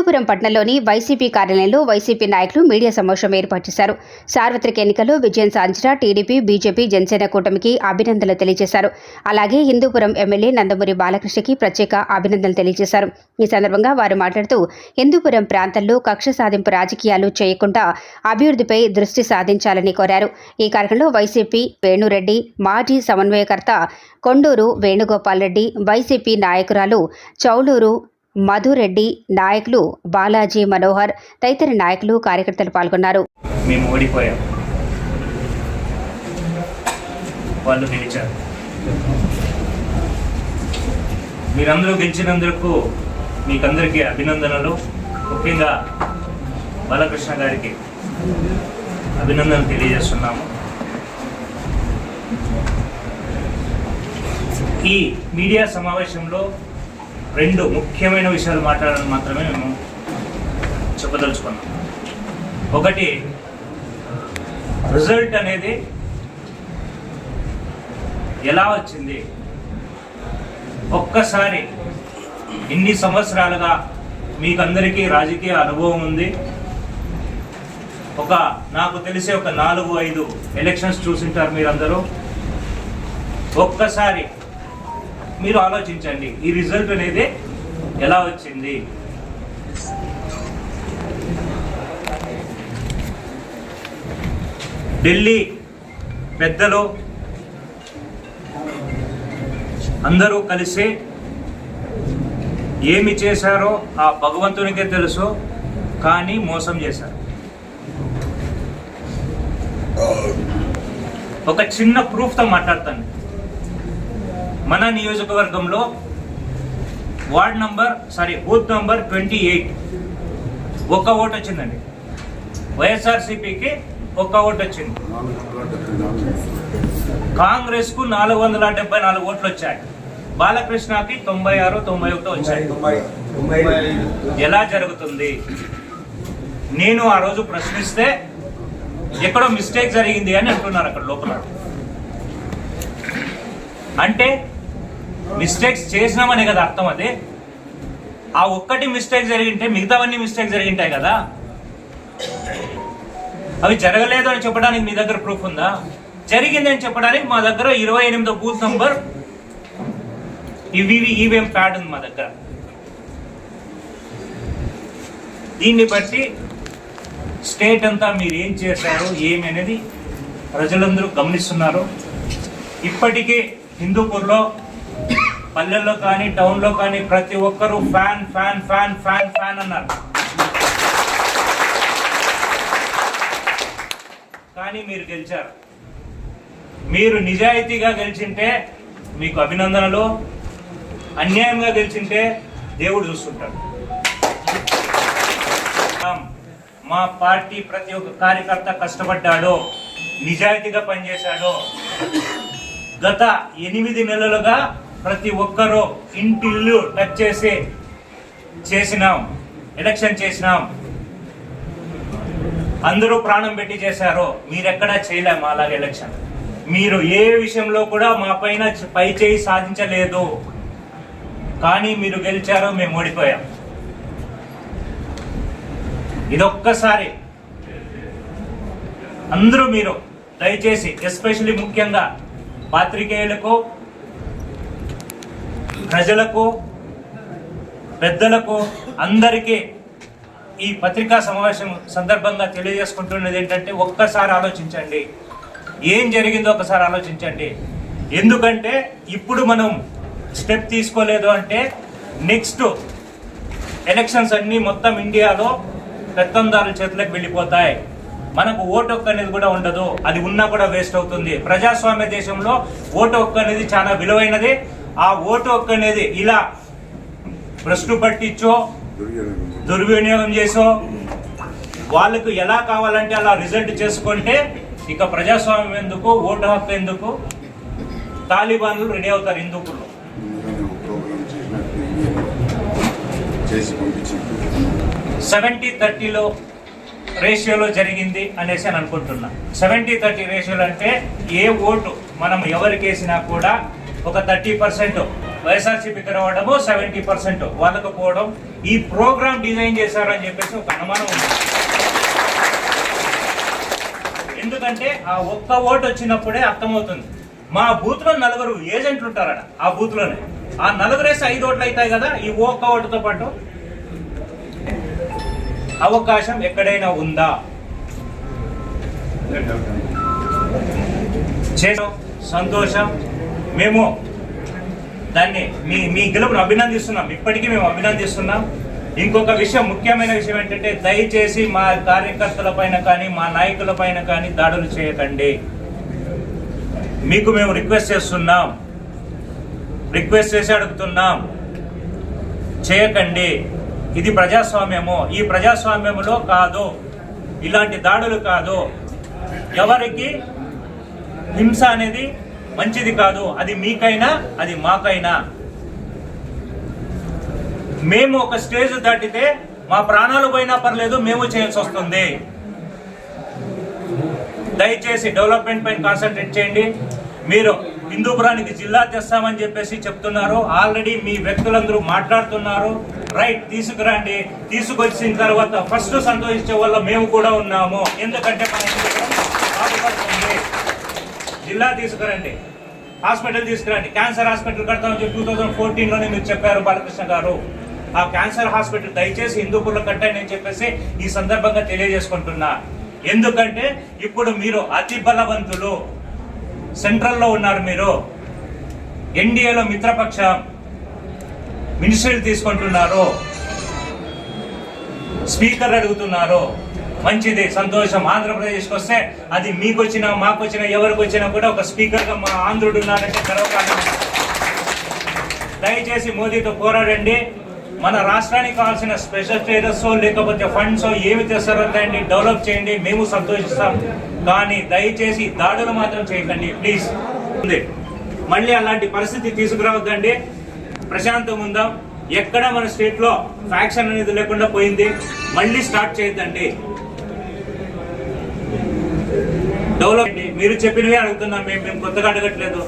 హిందూపురం పట్టణంలోని వైసీపీ కార్యాలయంలో వైసీపీ నాయకులు మీడియా సమావేశం ఏర్పాటు చేశారు. సార్వత్రిక ఎన్నికల్లో విజయం సాధించిన టీడీపీ బీజేపీ జనసేన కూటమికి అభినందనలు తెలియజేశారు. అలాగే హిందూపురం ఎమ్మెల్యే నందమూరి బాలకృష్ణకి ప్రత్యేక అభినందనలు తెలియజేశారు. ఈ సందర్భంగా వారు మాట్లాడుతూ హిందూపురం ప్రాంతంలో కక్ష సాధింపు రాజకీయాలు చేయకుండా అభివృద్ధిపై దృష్టి సాధించాలని కోరారు. ఈ కార్యక్రమంలో వైసీపీ వేణురెడ్డి మాజీ సమన్వయకర్త కొండూరు వేణుగోపాల్ రెడ్డి వైసీపీ నాయకురాలు చౌలూరు మధురెడ్డి నాయకులు బాలాజీ మనోహర్ తదితర నాయకులు కార్యకర్తలు పాల్గొన్నారు. మేము ఓడిపోయాం. వాళ్ళు గెలిచారు. మీరందరూ గెలిచినందుకు మీకందరికీ అభినందనలు. ముఖ్యంగా బాలకృష్ణ గారికి అభినందనలు తెలియజేస్తున్నాము. ఈ మీడియా సమావేశంలో రెండు ముఖ్యమైన విషయాలు మాట్లాడాలని మాత్రమే మేము చెప్పదలుచుకున్నాం. ఒకటి రిజల్ట్ అనేది ఎలా వచ్చింది? ఒక్కసారి ఇన్ని సంవత్సరాలుగా మీకందరికీ రాజకీయ అనుభవం ఉంది. ఒక నాకు తెలిసే ఒక నాలుగు ఐదు ఎలక్షన్స్ చూసింటారు మీరందరూ. ఒక్కసారి మీరు ఆలోచించండి. ఈ రిజల్ట్ అనేది ఎలా వచ్చింది? ఢిల్లీ పెద్దలు అందరూ కలిసి ఏమి చేశారో ఆ భగవంతునికే తెలుసు కానీ మోసం చేశారు. ఒక చిన్న ప్రూఫ్తో మాట్లాడతాను. మన నియోజకవర్గంలో ward number sorry booth number twenty eight. ఒక్క ఓటు వచ్చిందండి. వైఎస్ఆర్సీపీకి ఒక్క ఓటు వచ్చింది. కాంగ్రెస్కు నాలుగు వందల డెబ్బై నాలుగు ఓట్లు వచ్చాయి. బాలకృష్ణకి తొంభై ఆరు తొంభై ఒకటి వచ్చాయి. ఎలా జరుగుతుంది? నేను ఆ రోజు ప్రశ్నిస్తే ఎక్కడో మిస్టేక్ జరిగింది అని అంటున్నారు అక్కడ లోపల. అంటే మిస్టేక్స్ చేసినామనే కదా అర్థం అది. ఆ ఒక్కటి మిస్టేక్ జరిగింటే మిగతావన్నీ మిస్టేక్ జరిగింటాయి కదా. అవి జరగలేదు అని చెప్పడానికి మీ దగ్గర ప్రూఫ్ ఉందా? జరిగింది అని చెప్పడానికి మా దగ్గర ఇరవై ఎనిమిదో బూత్ నంబర్ ఇవి ఈవీఎం ప్యాడ్ ఉంది మా దగ్గర. దీన్ని బట్టి స్టేట్ అంతా మీరు ఏం చేశారు ఏమి అనేది ప్రజలందరూ గమనిస్తున్నారు. ఇప్పటికే హిందూపూర్లో పల్లెల్లో కానీ టౌన్లో కానీ ప్రతి ఒక్కరూ fan fan fan fan fan అన్నారు. కానీ మీరు గెలిచారు. మీరు నిజాయితీగా గెలిచింటే మీకు అభినందనలు అన్యాయంగా గెలిచింటే దేవుడు చూస్తుంటాడు. మా పార్టీ ప్రతి ఒక్క కార్యకర్త కష్టపడ్డాడో నిజాయితీగా పనిచేశాడో గత ఎనిమిది నెలలుగా ప్రతి ఒక్కరూ ఇంటిల్లు టచ్ చేసి చేసినాం ఎలక్షన్ చేసినాం. అందరూ ప్రాణం పెట్టి చేశారు మీరెక్కడా చేయలేము అలాగే ఎలక్షన్. మీరు ఏ విషయంలో కూడా మా పైన పై చేయి సాధించలేదు. కానీ మీరు గెలిచారు మేము ఓడిపోయాం. ఇదొక్కసారి అందరూ మీరు దయచేసి ఎస్పెషల్లీ ముఖ్యంగా పాత్రికేయులకు ప్రజలకు పెద్దలకు అందరికీ ఈ పత్రికా సమావేశం సందర్భంగా తెలియజేసుకుంటున్నది ఏంటంటే ఒక్కసారి ఆలోచించండి. ఏం జరిగిందో ఒకసారి ఆలోచించండి. ఎందుకంటే ఇప్పుడు మనం స్టెప్ తీసుకోలేదు అంటే నెక్స్ట్ ఎలక్షన్స్ అన్నీ మొత్తం ఇండియాలో పెత్తందారుల చేతులకు వెళ్ళిపోతాయి. మనకు ఓటు హక్కు అనేది కూడా ఉండదు. అది ఉన్నా కూడా వేస్ట్ అవుతుంది. ప్రజాస్వామ్య దేశంలో ఓటు హక్కు అనేది చాలా విలువైనది. ఆ ఓటు హక్కు అనేది ఇలా ప్రశ్న పట్టించో దుర్వినియోగం చేసో వాళ్ళకు ఎలా కావాలంటే అలా రిజల్ట్ చేసుకుంటే ఇక ప్రజాస్వామ్యం ఎందుకు ఓటు హక్కు ఎందుకు తాలిబాన్లు రెడీ అవుతారు హిందూపుల్లో సెవెంటీ థర్టీలో రేషియోలో జరిగింది అనేసి అని అనుకుంటున్నా. సెవెంటీ థర్టీ రేషియోలో అంటే ఏ ఓటు మనం ఎవరికి వేసినా కూడా ఒక థర్టీ పర్సెంట్ వైఎస్ఆర్సీపీకి రావడము సెవెంటీ పర్సెంట్ వాళ్ళకు పోవడం ఈ ప్రోగ్రామ్ డిజైన్ చేశారని చెప్పేసి ఒక అనుమానం ఉంది. ఎందుకంటే ఆ ఒక్క ఓటు వచ్చినప్పుడే అర్థమవుతుంది. మా బూత్లో నలుగురు ఏజెంట్లు ఉంటారట ఆ బూత్లోనే. ఆ ఆ నలుగురేసి ఐదు ఓట్లు అవుతాయి కదా ఈ ఒక్క ఓటుతో పాటు అవకాశం ఎక్కడైనా ఉందా? చేసాం సంతోషం. మేము దాన్ని మీ మీ గెలుపును అభినందిస్తున్నాం. ఇప్పటికీ మేము అభినందిస్తున్నాం. ఇంకొక విషయం ముఖ్యమైన విషయం ఏంటంటే దయచేసి మా కార్యకర్తల పైన కానీ మా నాయకుల పైన కానీ దాడులు చేయకండి. మీకు మేము రిక్వెస్ట్ చేస్తున్నాం. రిక్వెస్ట్ చేసి అడుగుతున్నాం. చేయకండి. ఇది ప్రజాస్వామ్యము. ఈ ప్రజాస్వామ్యములో కాదు. ఇలాంటి దాడులు కాదు. ఎవరికి? హింస అనేది మంచిది కాదు అది మీకైనా అది మాకైనా. మేము ఒక స్టేజ్ దాటితే మా ప్రాణాలు పోయినా పర్లేదు మేము చేయాల్సి వస్తుంది. దయచేసి డెవలప్మెంట్ పైన కాన్సన్ట్రేట్ చేయండి. మీరు హిందూపురానికి జిల్లా తెస్తామని చెప్పేసి చెప్తున్నారు. ఆల్రెడీ మీ వ్యక్తులందరూ మాట్లాడుతున్నారు. రైట్ తీసుకురండి. తీసుకొచ్చిన తర్వాత ఫస్ట్ సంతోషించే వల్ల మేము కూడా ఉన్నాము. ఎందుకంటే మన జిల్లా తీసుకురండి. హాస్పిటల్ తీసుకురండి. క్యాన్సర్ హాస్పిటల్ కడతామని చెప్పి టూ థౌజండ్ ఫోర్టీన్లోనే మీరు చెప్పారు బాలకృష్ణ గారు. ఆ క్యాన్సర్ హాస్పిటల్ దయచేసి హిందూపూర్లో కట్టండి నేను చెప్పేసి ఈ సందర్భంగా తెలియజేసుకుంటున్నా. ఎందుకంటే ఇప్పుడు మీరు అతి బలవంతులు సెంట్రల్లో ఉన్నారు మీరు. ఎన్డీఏలో మిత్రపక్షం మినిస్ట్రీలు తీసుకుంటున్నారు. స్పీకర్ అడుగుతున్నారు. మంచిది సంతోషం. ఆంధ్రప్రదేశ్కి వస్తే అది మీకు వచ్చినా మాకు వచ్చినా ఎవరికి వచ్చినా కూడా ఒక స్పీకర్గా మా ఆంధ్రుడు ఉన్నారంటే గర్వకారణం. దయచేసి మోదీతో పోరాడండి. మన రాష్ట్రానికి కావాల్సిన స్పెషల్ స్టేటస్ లేకపోతే ఫండ్స్ ఏమి తెస్తారో దాన్ని డెవలప్ చేయండి. మేము సంతోషిస్తాం. కానీ దయచేసి దాడులు మాత్రం చేయకండి. ప్లీజ్. ఉంది. మళ్ళీ అలాంటి పరిస్థితి తీసుకురావద్దండి. ప్రశాంతం ఉందాం. ఎక్కడ మన స్టేట్లో ఫ్యాక్షన్ అనేది లేకుండా పోయింది. మళ్ళీ స్టార్ట్ చేయొద్దండి. డెవలప్ మీరు చెప్పినవే అడుగుతున్నాం మేము మేము కొత్తగా అడగట్లేదు.